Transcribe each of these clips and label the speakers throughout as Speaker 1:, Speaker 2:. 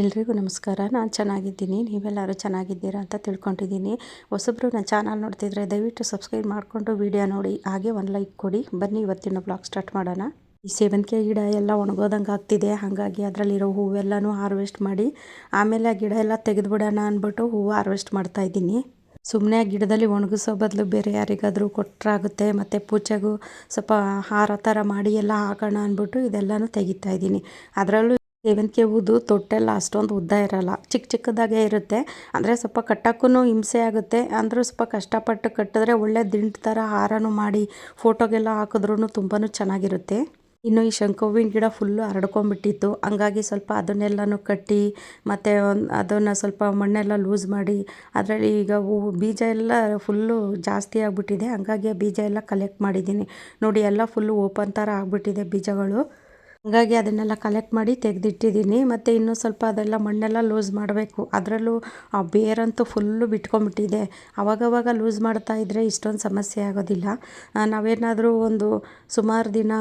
Speaker 1: ಎಲ್ರಿಗೂ ನಮಸ್ಕಾರ. ನಾನು ಚೆನ್ನಾಗಿದ್ದೀನಿ. ನೀವೆಲ್ಲರೂ ಚೆನ್ನಾಗಿದ್ದೀರಾ ಅಂತ ತಿಳ್ಕೊಂಡಿದ್ದೀನಿ. ಹೊಸಬ್ರು ನನ್ನ ಚಾನಲ್ ನೋಡ್ತಿದ್ರೆ ದಯವಿಟ್ಟು ಸಬ್ಸ್ಕ್ರೈಬ್ ಮಾಡಿಕೊಂಡು ವಿಡಿಯೋ ನೋಡಿ. ಹಾಗೆ ಒಂದು ಲೈಕ್ ಕೊಡಿ. ಬನ್ನಿ ಇವತ್ತಿನ ಬ್ಲಾಗ್ ಸ್ಟಾರ್ಟ್ ಮಾಡೋಣ. ಈ ಸೇವಂತಿಗೆ ಗಿಡ ಎಲ್ಲ ಒಣಗೋದಂಗೆ ಆಗ್ತಿದೆ. ಹಾಗಾಗಿ ಅದರಲ್ಲಿರೋ ಹೂವೆಲ್ಲನೂ ಹಾರ್ವೆಸ್ಟ್ ಮಾಡಿ, ಆಮೇಲೆ ಆ ಗಿಡ ಎಲ್ಲ ತೆಗೆದುಬಿಡೋಣ ಅಂದ್ಬಿಟ್ಟು ಹೂವು ಹಾರ್ವೆಸ್ಟ್ ಮಾಡ್ತಾಯಿದ್ದೀನಿ ಸುಮ್ಮನೆ ಗಿಡದಲ್ಲಿ ಒಣಗಿಸೋ ಬದಲು ಬೇರೆ ಯಾರಿಗಾದರೂ ಕೊಟ್ಟರಾಗುತ್ತೆ ಮತ್ತು ಪೂಜೆಗೂ ಸ್ವಲ್ಪ ಹಾರ ಥರ ಮಾಡಿ ಎಲ್ಲ ಹಾಕೋಣ ಅಂದ್ಬಿಟ್ಟು ಇದೆಲ್ಲನೂ ತೆಗಿತಾ ಇದ್ದೀನಿ. ಅದರಲ್ಲೂ ಸೇವಂತಿಗೆ ಹೂದು ತೊಟ್ಟೆಲ್ಲ ಅಷ್ಟೊಂದು ಉದ್ದ ಇರೋಲ್ಲ. ಚಿಕ್ಕ ಚಿಕ್ಕದಾಗೇ ಇರುತ್ತೆ. ಅಂದರೆ ಸ್ವಲ್ಪ ಕಟ್ಟೋಕ್ಕೂ ಹಿಂಸೆ ಆಗುತ್ತೆ. ಅಂದರೂ ಸ್ವಲ್ಪ ಕಷ್ಟಪಟ್ಟು ಕಟ್ಟಿದ್ರೆ ಒಳ್ಳೆ ದಿಂಡು ಥರ ಹಾರನೂ ಮಾಡಿ ಫೋಟೋಗೆಲ್ಲ ಹಾಕಿದ್ರೂ ತುಂಬಾ ಚೆನ್ನಾಗಿರುತ್ತೆ. ಇನ್ನು ಈ ಶಂಕುವಿನ ಗಿಡ ಫುಲ್ಲು ಹರಡ್ಕೊಂಡ್ಬಿಟ್ಟಿತ್ತು. ಹಂಗಾಗಿ ಸ್ವಲ್ಪ ಅದನ್ನೆಲ್ಲನೂ ಕಟ್ಟಿ, ಮತ್ತು ಅದನ್ನು ಸ್ವಲ್ಪ ಮಣ್ಣೆಲ್ಲ ಲೂಸ್ ಮಾಡಿ, ಅದರಲ್ಲಿ ಈಗ ಹೂವು ಬೀಜ ಎಲ್ಲ ಫುಲ್ಲು ಜಾಸ್ತಿ ಆಗಿಬಿಟ್ಟಿದೆ. ಹಂಗಾಗಿ ಆ ಬೀಜ ಎಲ್ಲ ಕಲೆಕ್ಟ್ ಮಾಡಿದ್ದೀನಿ. ನೋಡಿ, ಎಲ್ಲ ಫುಲ್ಲು ಓಪನ್ ಥರ ಆಗಿಬಿಟ್ಟಿದೆ ಬೀಜಗಳು. ಹಾಗಾಗಿ ಅದನ್ನೆಲ್ಲ ಕಲೆಕ್ಟ್ ಮಾಡಿ ತೆಗೆದಿಟ್ಟಿದ್ದೀನಿ. ಮತ್ತು ಇನ್ನೂ ಸ್ವಲ್ಪ ಅದೆಲ್ಲ ಮಣ್ಣೆಲ್ಲ ಲೂಸ್ ಮಾಡಬೇಕು. ಅದರಲ್ಲೂ ಆ ಬೇರಂತೂ ಫುಲ್ಲು ಬಿಟ್ಕೊಂಡ್ಬಿಟ್ಟಿದೆ. ಅವಾಗವಾಗ ಲೂಸ್ ಮಾಡ್ತಾ ಇದ್ದರೆ ಇಷ್ಟೊಂದು ಸಮಸ್ಯೆ ಆಗೋದಿಲ್ಲ. ನಾವೇನಾದರೂ ಒಂದು ಸುಮಾರು ದಿನ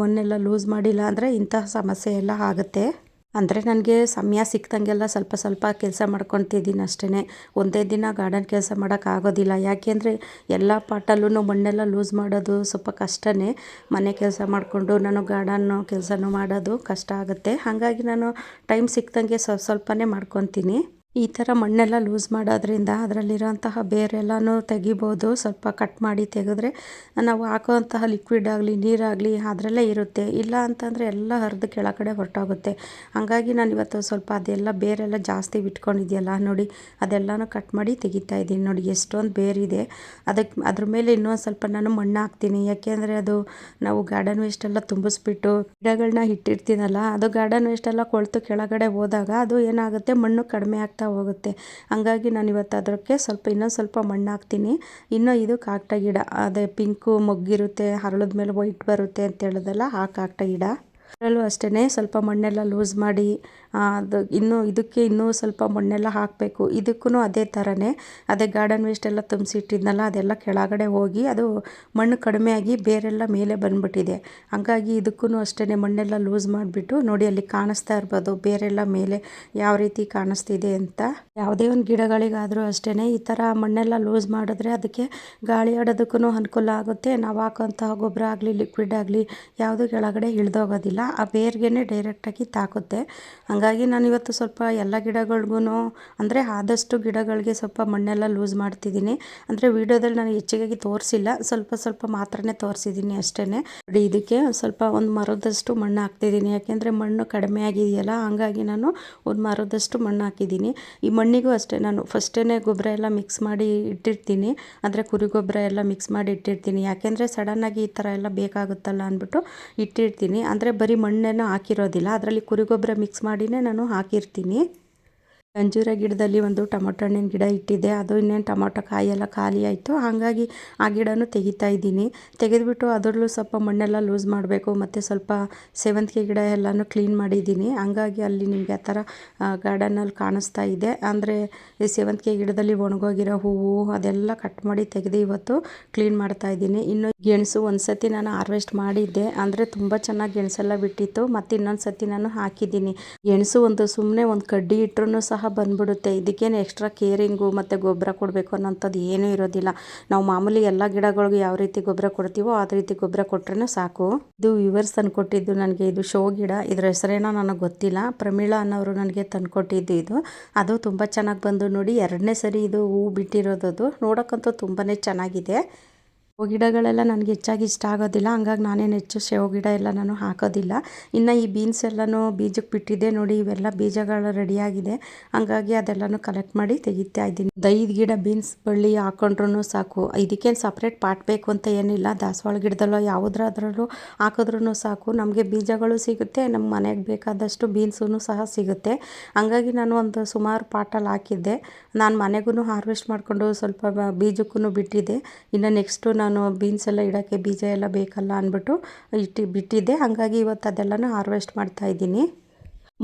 Speaker 1: ಮಣ್ಣೆಲ್ಲ ಲೂಸ್ ಮಾಡಿಲ್ಲ ಅಂದರೆ ಇಂತಹ ಸಮಸ್ಯೆ ಎಲ್ಲ ಆಗುತ್ತೆ. ಅಂದರೆ ನನಗೆ ಸಮಯ ಸಿಕ್ಕಿದಂಗೆಲ್ಲ ಸ್ವಲ್ಪ ಸ್ವಲ್ಪ ಕೆಲಸ ಮಾಡ್ಕೊತಿದ್ದೀನಿ ಅಷ್ಟೇ ಒಂದೇ ದಿನ ಗಾರ್ಡನ್ ಕೆಲಸ ಮಾಡೋಕ್ಕಾಗೋದಿಲ್ಲ ಯಾಕೆಂದರೆ ಎಲ್ಲ ಪಾಟಲ್ಲೂ ಮಣ್ಣೆಲ್ಲ ಲೂಸ್ ಮಾಡೋದು ಸ್ವಲ್ಪ ಕಷ್ಟನೇ. ಮನೆ ಕೆಲಸ ಮಾಡಿಕೊಂಡು ನಾನು ಗಾರ್ಡನ್ನು ಕೆಲಸನೂ ಮಾಡೋದು ಕಷ್ಟ ಆಗುತ್ತೆ. ಹಾಗಾಗಿ ನಾನು ಟೈಮ್ ಸಿಕ್ಕಿದಂಗೆ ಸ್ವಲ್ಪ ಸ್ವಲ್ಪನೇ ಮಾಡ್ಕೊತೀನಿ. ಈ ಥರ ಮಣ್ಣೆಲ್ಲ ಲೂಸ್ ಮಾಡೋದ್ರಿಂದ ಅದರಲ್ಲಿರೋಂತಹ ಬೇರೆಲ್ಲನೂ ತೆಗಿಬೋದು. ಸ್ವಲ್ಪ ಕಟ್ ಮಾಡಿ ತೆಗೆದ್ರೆ ನಾವು ಹಾಕೋವಂತಹ ಲಿಕ್ವಿಡ್ ಆಗಲಿ, ನೀರಾಗಲಿ ಅದರಲ್ಲೇ ಇರುತ್ತೆ. ಇಲ್ಲ ಅಂತಂದರೆ ಎಲ್ಲ ಹರಿದು ಕೆಳಗಡೆ ಹೊರಟೋಗುತ್ತೆ. ಹಾಗಾಗಿ ನಾನು ಇವತ್ತು ಸ್ವಲ್ಪ ಅದೆಲ್ಲ ಬೇರೆಲ್ಲ ಜಾಸ್ತಿ ಬಿಟ್ಕೊಂಡಿದೆಯಲ್ಲ, ನೋಡಿ ಅದೆಲ್ಲನೂ ಕಟ್ ಮಾಡಿ ತೆಗಿತಾ ಇದ್ದೀನಿ. ನೋಡಿ ಎಷ್ಟೊಂದು ಬೇರಿದೆ. ಅದಕ್ಕೆ ಅದ್ರ ಮೇಲೆ ಇನ್ನೊಂದು ಸ್ವಲ್ಪ ನಾನು ಮಣ್ಣು ಹಾಕ್ತೀನಿ. ಯಾಕೆಂದರೆ ಅದು ನಾವು ಗಾರ್ಡನ್ ವೇಸ್ಟೆಲ್ಲ ತುಂಬಿಸ್ಬಿಟ್ಟು ಗಿಡಗಳನ್ನ ಇಟ್ಟಿರ್ತೀನಲ್ಲ ಅದು ಗಾರ್ಡನ್ ವೇಸ್ಟೆಲ್ಲ ಕೊಳ್ತು ಕೆಳಗಡೆ ಹೋದಾಗ ಅದು ಏನಾಗುತ್ತೆ? ಮಣ್ಣು ಕಡಿಮೆ ಆಗ್ತಾ ಹೋಗುತ್ತೆ. ಹಂಗಾಗಿ ನಾನು ಇವತ್ತು ಅದಕ್ಕೆ ಸ್ವಲ್ಪ ಇನ್ನೊಂದು ಸ್ವಲ್ಪ ಮಣ್ಣು ಹಾಕ್ತೀನಿ. ಇನ್ನೂ ಇದು ಕಾಕಡ ಗಿಡ, ಅದೇ ಪಿಂಕು ಮೊಗ್ಗಿರುತ್ತೆ, ಹರಳದ ಮೇಲೆ ವೈಟ್ ಬರುತ್ತೆ ಅಂತ ಹೇಳಿದಲ್ಲ, ಆ ಕಾಕಡ ಗಿಡ. ಅದರಲ್ಲೂ ಅಷ್ಟೇ ಸ್ವಲ್ಪ ಮಣ್ಣೆಲ್ಲ ಲೂಸ್ ಮಾಡಿ ಅದು ಇನ್ನೂ ಇದಕ್ಕೆ ಇನ್ನೂ ಸ್ವಲ್ಪ ಮಣ್ಣೆಲ್ಲ ಹಾಕಬೇಕು. ಇದಕ್ಕೂ ಅದೇ ಥರನೇ ಅದೇ ಗಾರ್ಡನ್ ವೇಸ್ಟ್ ಎಲ್ಲ ತುಂಬಿಸಿಟ್ಟಿದ್ನಲ್ಲ, ಅದೆಲ್ಲ ಕೆಳಗಡೆ ಹೋಗಿ ಅದು ಮಣ್ಣು ಕಡಿಮೆ ಆಗಿ ಬೇರೆಲ್ಲ ಮೇಲೆ ಬಂದ್ಬಿಟ್ಟಿದೆ. ಹಾಗಾಗಿ ಇದಕ್ಕೂ ಅಷ್ಟೇ ಮಣ್ಣೆಲ್ಲ ಲೂಸ್ ಮಾಡಿಬಿಟ್ಟು ನೋಡಿ ಅಲ್ಲಿ ಕಾಣಿಸ್ತಾ ಇರ್ಬೋದು ಬೇರೆಲ್ಲ ಮೇಲೆ ಯಾವ ರೀತಿ ಕಾಣಿಸ್ತಿದೆ ಅಂತ. ಯಾವುದೇ ಒಂದು ಗಿಡಗಳಿಗಾದರೂ ಅಷ್ಟೇ ಈ ಥರ ಮಣ್ಣೆಲ್ಲ ಲೂಸ್ ಮಾಡಿದ್ರೆ ಅದಕ್ಕೆ ಗಾಳಿ ಆಡೋದಕ್ಕೂ ಅನುಕೂಲ ಆಗುತ್ತೆ. ನಾವು ಹಾಕೋಂತಹ ಗೊಬ್ಬರ ಆಗಲಿ ಲಿಕ್ವಿಡ್ ಆಗಲಿ ಯಾವುದು ಕೆಳಗಡೆ ಇಳ್ದೋಗೋದಿಲ್ಲ. ಆ ಬೇರ್ಗೆ ಡೈರೆಕ್ಟಾಗಿ ತಾಕುತ್ತೆ. ಹಾಗಾಗಿ ನಾನು ಇವತ್ತು ಸ್ವಲ್ಪ ಎಲ್ಲ ಗಿಡಗಳಿಗೂ ಅಂದರೆ ಆದಷ್ಟು ಗಿಡಗಳಿಗೆ ಸ್ವಲ್ಪ ಮಣ್ಣೆಲ್ಲ ಲೂಸ್ ಮಾಡ್ತಿದ್ದೀನಿ ಅಂದರೆ ವೀಡಿಯೋದಲ್ಲಿ ನಾನು ಹೆಚ್ಚಿಗಾಗಿ ತೋರಿಸಿಲ್ಲ, ಸ್ವಲ್ಪ ಸ್ವಲ್ಪ ಮಾತ್ರನೇ ತೋರಿಸಿದ್ದೀನಿ ಅಷ್ಟೇ ಇದಕ್ಕೆ ಸ್ವಲ್ಪ ಒಂದು ಮರದಷ್ಟು ಮಣ್ಣು ಹಾಕ್ತಿದ್ದೀನಿ ಯಾಕೆಂದರೆ ಮಣ್ಣು ಕಡಿಮೆ ಆಗಿದೆಯಲ್ಲ, ಹಾಗಾಗಿ ನಾನು ಒಂದು ಮರದಷ್ಟು ಮಣ್ಣು ಹಾಕಿದ್ದೀನಿ ಈ ಮಣ್ಣಿಗೂ ಅಷ್ಟೇ, ನಾನು ಫಸ್ಟೇ ಗೊಬ್ಬರ ಎಲ್ಲ ಮಿಕ್ಸ್ ಮಾಡಿ ಇಟ್ಟಿರ್ತೀನಿ. ಅಂದರೆ ಕುರಿ ಗೊಬ್ಬರ ಎಲ್ಲ ಮಿಕ್ಸ್ ಮಾಡಿ ಇಟ್ಟಿರ್ತೀನಿ. ಯಾಕೆಂದರೆ ಸಡನ್ನಾಗಿ ಈ ಥರ ಎಲ್ಲ ಬೇಕಾಗುತ್ತಲ್ಲ ಅಂದ್ಬಿಟ್ಟು ಇಟ್ಟಿರ್ತೀನಿ. ಅಂದರೆ ಬರೀ ಮಣ್ಣನ್ನು ಹಾಕಿರೋದಿಲ್ಲ. ಅದರಲ್ಲಿ ಕುರಿ ಗೊಬ್ಬರ ಮಿಕ್ಸ್ ಮಾಡಿಯೇ ನಾನು ಹಾಕಿರ್ತೀನಿ. ಅಂಜೂರ ಗಿಡದಲ್ಲಿ ಒಂದು ಟೊಮೊಟೊ ಹಣ್ಣಿನ ಗಿಡ ಇಟ್ಟಿದ್ದೆ ಅದು ಇನ್ನೇನು ಟೊಮೊಟೊ ಕಾಯೆಲ್ಲ ಖಾಲಿ ಆಯಿತು. ಹಾಗಾಗಿ ಆ ಗಿಡನೂ ತೆಗಿತಾ ಇದ್ದೀನಿ. ತೆಗೆದುಬಿಟ್ಟು ಅದರಲ್ಲೂ ಸ್ವಲ್ಪ ಮಣ್ಣೆಲ್ಲ ಲೂಸ್ ಮಾಡಬೇಕು. ಮತ್ತು ಸ್ವಲ್ಪ ಸೇವಂತಿಗೆ ಗಿಡ ಎಲ್ಲನೂ ಕ್ಲೀನ್ ಮಾಡಿದ್ದೀನಿ. ಹಾಗಾಗಿ ಅಲ್ಲಿ ನಿಮಗೆ ಆ ಥರ ಗಾರ್ಡನಲ್ಲಿ ಕಾಣಿಸ್ತಾ ಇದೆ. ಅಂದರೆ ಈ ಸೇವಂತಿಗೆ ಗಿಡದಲ್ಲಿ ಒಣಗೋಗಿರೋ ಹೂವು ಅದೆಲ್ಲ ಕಟ್ ಮಾಡಿ ತೆಗೆದು ಇವತ್ತು ಕ್ಲೀನ್ ಮಾಡ್ತಾ ಇದ್ದೀನಿ. ಇನ್ನು ಗೆಣಸು ಒಂದು ಸತಿ ನಾನು ಹಾರ್ವೆಸ್ಟ್ ಮಾಡಿದ್ದೆ. ಅಂದರೆ ತುಂಬ ಚೆನ್ನಾಗಿ ಗೆಣಸೆಲ್ಲ ಬಿಟ್ಟಿತ್ತು. ಮತ್ತು ಇನ್ನೊಂದು ಸತಿ ನಾನು ಹಾಕಿದ್ದೀನಿ. ಗೆಣಸು ಒಂದು ಸುಮ್ಮನೆ ಒಂದು ಕಡ್ಡಿ ಇಟ್ಟರು ಸಹ ಬಂದ್ಬಿಡುತ್ತೆ. ಇದಕ್ಕೇನು ಎಕ್ಸ್ಟ್ರಾ ಕೇರಿಂಗು ಮತ್ತು ಗೊಬ್ಬರ ಕೊಡಬೇಕು ಅನ್ನೋಂಥದ್ದು ಏನೂ ಇರೋದಿಲ್ಲ. ನಾವು ಮಾಮೂಲಿ ಎಲ್ಲ ಗಿಡಗಳಿಗೆ ಯಾವ ರೀತಿ ಗೊಬ್ಬರ ಕೊಡ್ತೀವೋ ಆ ರೀತಿ ಗೊಬ್ಬರ ಕೊಟ್ರೇ ಸಾಕು. ಇದು ವಿವರ್ಸ್ ತಂದುಕೊಟ್ಟಿದ್ದು ನನಗೆ ಇದು ಶೋ ಗಿಡ. ಇದರ ಹೆಸರೇನೋ ನನಗೆ ಗೊತ್ತಿಲ್ಲ. ಪ್ರಮೀಳಾ ಅನ್ನೋರು ನನಗೆ ತಂದುಕೊಟ್ಟಿದ್ದು ಇದು. ಅದು ತುಂಬ ಚೆನ್ನಾಗಿ ಬಂದು ನೋಡಿ ಎರಡನೇ ಸರಿ ಇದು ಹೂ ಬಿಟ್ಟಿರೋದು ನೋಡೋಕ್ಕಂತೂ ತುಂಬಾ ಚೆನ್ನಾಗಿದೆ. ಶೋ ಗಿಡಗಳೆಲ್ಲ ನನಗೆ ಹೆಚ್ಚಾಗಿ ಇಷ್ಟ ಆಗೋದಿಲ್ಲ. ಹಂಗಾಗಿ ನಾನೇನು ಹೆಚ್ಚು ಶೇವ್ ಗಿಡ ಎಲ್ಲ ನಾನು ಹಾಕೋದಿಲ್ಲ. ಇನ್ನು ಈ ಬೀನ್ಸ್ ಎಲ್ಲನೂ ಬೀಜಕ್ಕೆ ಬಿಟ್ಟಿದ್ದೆ ನೋಡಿ, ಇವೆಲ್ಲ ಬೀಜಗಳು ರೆಡಿಯಾಗಿದೆ ಹಂಗಾಗಿ ಅದೆಲ್ಲನೂ ಕಲೆಕ್ಟ್ ಮಾಡಿ ತೆಗಿತಾ ಇದ್ದೀನಿ. ಐದು ಗಿಡ ಬೀನ್ಸ್ ಬಳ್ಳಿ ಹಾಕೊಂಡ್ರೂ ಸಾಕು. ಇದಕ್ಕೇನು ಸಪ್ರೇಟ್ ಪಾಟ್ ಬೇಕು ಅಂತ ಏನಿಲ್ಲ. ದಾಸವಾಳ ಗಿಡದಲ್ಲೋ ಯಾವುದ್ರಾದ್ರಲ್ಲೂ ಹಾಕಿದ್ರೂ ಸಾಕು. ನಮಗೆ ಬೀಜಗಳು ಸಿಗುತ್ತೆ ನಮ್ಮ ಮನೆಗೆ ಬೇಕಾದಷ್ಟು ಬೀನ್ಸೂ ಸಹ ಸಿಗುತ್ತೆ. ಹಂಗಾಗಿ ನಾನು ಒಂದು ಸುಮಾರು ಪಾಟಲ್ಲಿ ಹಾಕಿದ್ದೆ. ನಾನು ಮನೆಗೂ ಹಾರ್ವೆಸ್ಟ್ ಮಾಡಿಕೊಂಡು ಸ್ವಲ್ಪ ಬೀಜಕ್ಕೂ ಬಿಟ್ಟಿದ್ದೆ. ಇನ್ನು ನೆಕ್ಸ್ಟು ನಾನು ಬೀನ್ಸ್ ಎಲ್ಲ ಇಡೋಕ್ಕೆ ಬೀಜ ಎಲ್ಲ ಬೇಕಲ್ಲ ಅಂದ್ಬಿಟ್ಟು ಇಟ್ಟು ಬಿಟ್ಟಿದ್ದೆ. ಹಾಗಾಗಿ ಇವತ್ತು ಅದೆಲ್ಲನೂ ಹಾರ್ವೆಸ್ಟ್ ಮಾಡ್ತಾಯಿದ್ದೀನಿ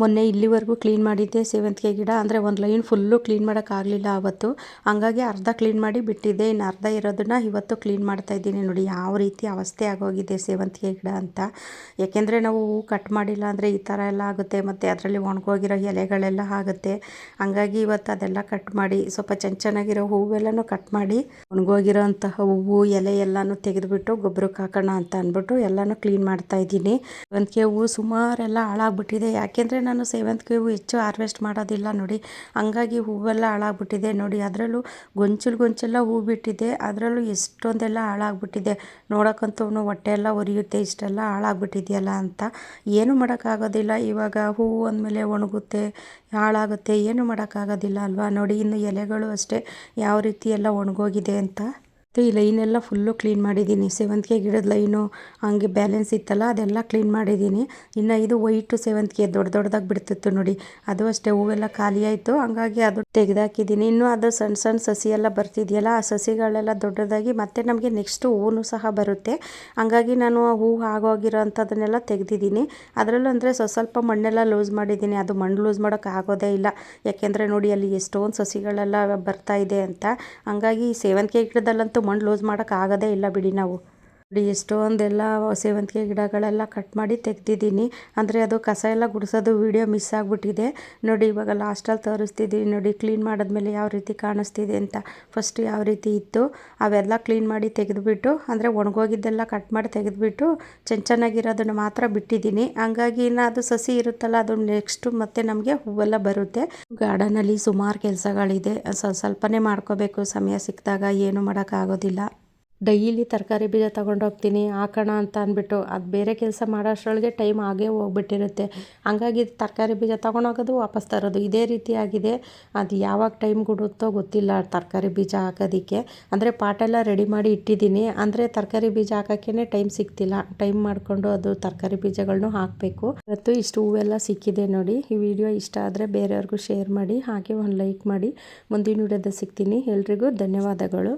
Speaker 1: ಮೊನ್ನೆ ಇಲ್ಲಿವರೆಗೂ ಕ್ಲೀನ್ ಮಾಡಿದ್ದೆ ಸೇವಂತಿಗೆ ಗಿಡ. ಅಂದರೆ ಒಂದು ಲೈನ್ ಫುಲ್ಲು ಕ್ಲೀನ್ ಮಾಡೋಕ್ಕಾಗಲಿಲ್ಲ ಆವತ್ತು ಹಂಗಾಗಿ ಅರ್ಧ ಕ್ಲೀನ್ ಮಾಡಿ ಬಿಟ್ಟಿದ್ದೆ. ಇನ್ನು ಅರ್ಧ ಇರೋದನ್ನು ಇವತ್ತು ಕ್ಲೀನ್ ಮಾಡ್ತಾ ಇದ್ದೀನಿ ನೋಡಿ ಯಾವ ರೀತಿ ಅವಸ್ಥೆ ಆಗೋಗಿದೆ ಸೇವಂತಿಗೆ ಗಿಡ ಅಂತ. ಯಾಕೆಂದರೆ ನಾವು ಹೂ ಕಟ್ ಮಾಡಿಲ್ಲ ಅಂದರೆ ಈ ಥರ ಎಲ್ಲ ಆಗುತ್ತೆ. ಮತ್ತು ಅದರಲ್ಲಿ ಒಣಗೋಗಿರೋ ಎಲೆಗಳೆಲ್ಲ ಆಗುತ್ತೆ. ಹಂಗಾಗಿ ಇವತ್ತು ಅದೆಲ್ಲ ಕಟ್ ಮಾಡಿ, ಸ್ವಲ್ಪ ಚೆನ್ನ ಚೆನ್ನಾಗಿರೋ ಹೂವೆಲ್ಲನೂ ಕಟ್ ಮಾಡಿ ಒಣಗೋಗಿರೋ ಅಂತಹ ಹೂವು, ಎಲೆ ಎಲ್ಲನೂ ತೆಗೆದುಬಿಟ್ಟು ಗೊಬ್ಬರಕ್ಕೆ ಹಾಕೋಣ ಅಂತ ಅಂದ್ಬಿಟ್ಟು ಎಲ್ಲನೂ ಕ್ಲೀನ್ ಮಾಡ್ತಾ ಇದ್ದೀನಿ. ಸೇವಂತಿಗೆ ಹೂವು ಸುಮಾರೆಲ್ಲ ಹಾಳಾಗ್ಬಿಟ್ಟಿದೆ. ಯಾಕೆಂದರೆ ನಾನು ಸೇವಂತಿಗೆ ಹೂವು ಹೆಚ್ಚು ಹಾರ್ವೆಸ್ಟ್ ಮಾಡೋದಿಲ್ಲ ನೋಡಿ. ಹಂಗಾಗಿ ಹೂವೆಲ್ಲ ಹಾಳಾಗ್ಬಿಟ್ಟಿದೆ ನೋಡಿ. ಅದರಲ್ಲೂ ಗೊಂಚಲು ಗೊಂಚೆಲ್ಲ ಹೂ ಬಿಟ್ಟಿದೆ. ಅದರಲ್ಲೂ ಎಷ್ಟೊಂದೆಲ್ಲ ಹಾಳಾಗ್ಬಿಟ್ಟಿದೆ. ನೋಡೋಕ್ಕಂತೂ ಹೊಟ್ಟೆ ಎಲ್ಲ ಒರಿಯುತ್ತೆ ಇಷ್ಟೆಲ್ಲ ಹಾಳಾಗ್ಬಿಟ್ಟಿದೆಯಲ್ಲ ಅಂತ. ಏನು ಮಾಡೋಕ್ಕಾಗೋದಿಲ್ಲ. ಇವಾಗ ಹೂವು ಅಂದಮೇಲೆ ಒಣಗುತ್ತೆ, ಹಾಳಾಗುತ್ತೆ. ಏನು ಮಾಡೋಕ್ಕಾಗೋದಿಲ್ಲ ಅಲ್ವಾ ನೋಡಿ. ಇನ್ನು ಎಲೆಗಳು ಅಷ್ಟೇ ಯಾವ ರೀತಿ ಎಲ್ಲ ಒಣಗೋಗಿದೆ ಅಂತ. ಮತ್ತು ಈ ಲೈನೆಲ್ಲ ಫುಲ್ಲು ಕ್ಲೀನ್ ಮಾಡಿದ್ದೀನಿ. ಸೇವಂತಿಗೆ ಗಿಡದ ಲೈನು ಹಂಗೆ ಬ್ಯಾಲೆನ್ಸ್ ಇತ್ತಲ್ಲ, ಅದೆಲ್ಲ ಕ್ಲೀನ್ ಮಾಡಿದ್ದೀನಿ. ಇನ್ನು ಇದು ವೈಟು ಸೇವಂತಿಗೆ ದೊಡ್ಡ ದೊಡ್ಡದಾಗಿ ಬಿಡ್ತಿತ್ತು ನೋಡಿ. ಅದು ಅಷ್ಟೇ, ಹೂವೆಲ್ಲ ಖಾಲಿ ಆಯಿತು. ಹಂಗಾಗಿ ಅದು ತೆಗೆದಾಕಿದ್ದೀನಿ. ಇನ್ನು ಅದು ಸಣ್ಣ ಸಣ್ಣ ಸಸಿ ಎಲ್ಲ ಬರ್ತಿದೆಯಲ್ಲ, ಆ ಸಸಿಗಳೆಲ್ಲ ದೊಡ್ಡದಾಗಿ ಮತ್ತೆ ನಮಗೆ ನೆಕ್ಸ್ಟ್ ಹೂವು ಸಹ ಬರುತ್ತೆ. ಹಂಗಾಗಿ ನಾನು ಆ ಹೂವು ಆಗೋಗಿರೋ ಅಂಥದ್ದನ್ನೆಲ್ಲ ತೆಗೆದಿದ್ದೀನಿ. ಅದರಲ್ಲೂ ಅಂದರೆ ಸ್ವಲ್ಪ ಸ್ವಲ್ಪ ಮಣ್ಣೆಲ್ಲ ಲೂಸ್ ಮಾಡಿದ್ದೀನಿ. ಅದು ಮಣ್ಣು ಲೂಸ್ ಮಾಡೋಕ್ಕೆ ಆಗೋದೇ ಇಲ್ಲ. ಯಾಕೆಂದರೆ ನೋಡಿ ಅಲ್ಲಿ ಎಷ್ಟೊಂದು ಸಸಿಗಳೆಲ್ಲ ಬರ್ತಾ ಇದೆ ಅಂತ. ಹಂಗಾಗಿ ಸೇವಂತಿಗೆ ಗಿಡದಲ್ಲಂತೂ ಮಣ್ಣು ಲೂಸ್ ಮಾಡೋಕ್ಕಾಗೋದೇ ಇಲ್ಲ ಬಿಡಿ ನಾವು. ಎಷ್ಟೊಂದೆಲ್ಲ ಸೇವಂತಿಗೆ ಗಿಡಗಳೆಲ್ಲ ಕಟ್ ಮಾಡಿ ತೆಗ್ದಿದ್ದೀನಿ. ಅಂದರೆ ಅದು ಕಸ ಎಲ್ಲ ಗುಡಿಸೋದು ವೀಡಿಯೋ ಮಿಸ್ ಆಗಿಬಿಟ್ಟಿದೆ. ನೋಡಿ, ಇವಾಗ ಲಾಸ್ಟಲ್ಲಿ ತೋರಿಸ್ತಿದ್ದೀನಿ ನೋಡಿ ಕ್ಲೀನ್ ಮಾಡಿದ್ಮೇಲೆ ಯಾವ ರೀತಿ ಕಾಣಿಸ್ತಿದೆ ಅಂತ. ಫಸ್ಟ್ ಯಾವ ರೀತಿ ಇತ್ತು. ಅವೆಲ್ಲ ಕ್ಲೀನ್ ಮಾಡಿ ತೆಗೆದುಬಿಟ್ಟು, ಅಂದರೆ ಒಣಗೋಗಿದ್ದೆಲ್ಲ ಕಟ್ ಮಾಡಿ ತೆಗೆದುಬಿಟ್ಟು ಚೆನ್ನ ಚೆನ್ನಾಗಿರೋದನ್ನು ಮಾತ್ರ ಬಿಟ್ಟಿದ್ದೀನಿ. ಹಂಗಾಗಿ ಇನ್ನು ಅದು ಸಸಿ ಇರುತ್ತಲ್ಲ, ಅದು ನೆಕ್ಸ್ಟು ಮತ್ತೆ ನಮಗೆ ಹೂವೆಲ್ಲ ಬರುತ್ತೆ. ಗಾರ್ಡನಲ್ಲಿ ಸುಮಾರು ಕೆಲಸಗಳಿದೆ. ಸ್ವಲ್ಪ ಸ್ವಲ್ಪನೇ ಮಾಡ್ಕೋಬೇಕು. ಸಮಯ ಸಿಕ್ಕಿದಾಗ ಏನು ಮಾಡೋಕ್ಕಾಗೋದಿಲ್ಲ. ಡೈಲಿ ತರಕಾರಿ ಬೀಜ ತೊಗೊಂಡೋಗ್ತೀನಿ ಹಾಕೋಣ ಅಂತ ಅಂದ್ಬಿಟ್ಟು ಅದು ಬೇರೆ ಕೆಲಸ ಮಾಡೋ ಅಷ್ಟರೊಳಗೆ ಟೈಮ್ ಆಗೇ ಹೋಗ್ಬಿಟ್ಟಿರುತ್ತೆ. ಹಂಗಾಗಿ ತರಕಾರಿ ಬೀಜ ತೊಗೊಂಡೋಗೋದು ವಾಪಸ್ ತರೋದು ಇದೇ ರೀತಿಯಾಗಿದೆ ಅದು ಯಾವಾಗ ಟೈಮ್ ಕೊಡುತ್ತೋ ಗೊತ್ತಿಲ್ಲ ತರಕಾರಿ ಬೀಜ ಹಾಕೋದಕ್ಕೆ. ಅಂದರೆ ಪಾಟೆಲ್ಲ ರೆಡಿ ಮಾಡಿ ಇಟ್ಟಿದ್ದೀನಿ. ಅಂದರೆ ತರಕಾರಿ ಬೀಜ ಹಾಕೋಕ್ಕೇ ಟೈಮ್ ಸಿಗ್ತಿಲ್ಲ. ಟೈಮ್ ಮಾಡಿಕೊಂಡು ಅದು ತರಕಾರಿ ಬೀಜಗಳನ್ನು ಹಾಕಬೇಕು. ಇವತ್ತು ಇಷ್ಟು ಹೂವೆಲ್ಲ ಸಿಕ್ಕಿದೆ ನೋಡಿ. ಈ ವಿಡಿಯೋ ಇಷ್ಟ ಆದರೆ ಬೇರೆಯವ್ರಿಗೂ ಶೇರ್ ಮಾಡಿ, ಹಾಗೆ ಒಂದು ಲೈಕ್ ಮಾಡಿ. ಮುಂದಿನ ವಿಡಿಯೋದ ಸಿಗ್ತೀನಿ. ಎಲ್ರಿಗೂ ಧನ್ಯವಾದಗಳು.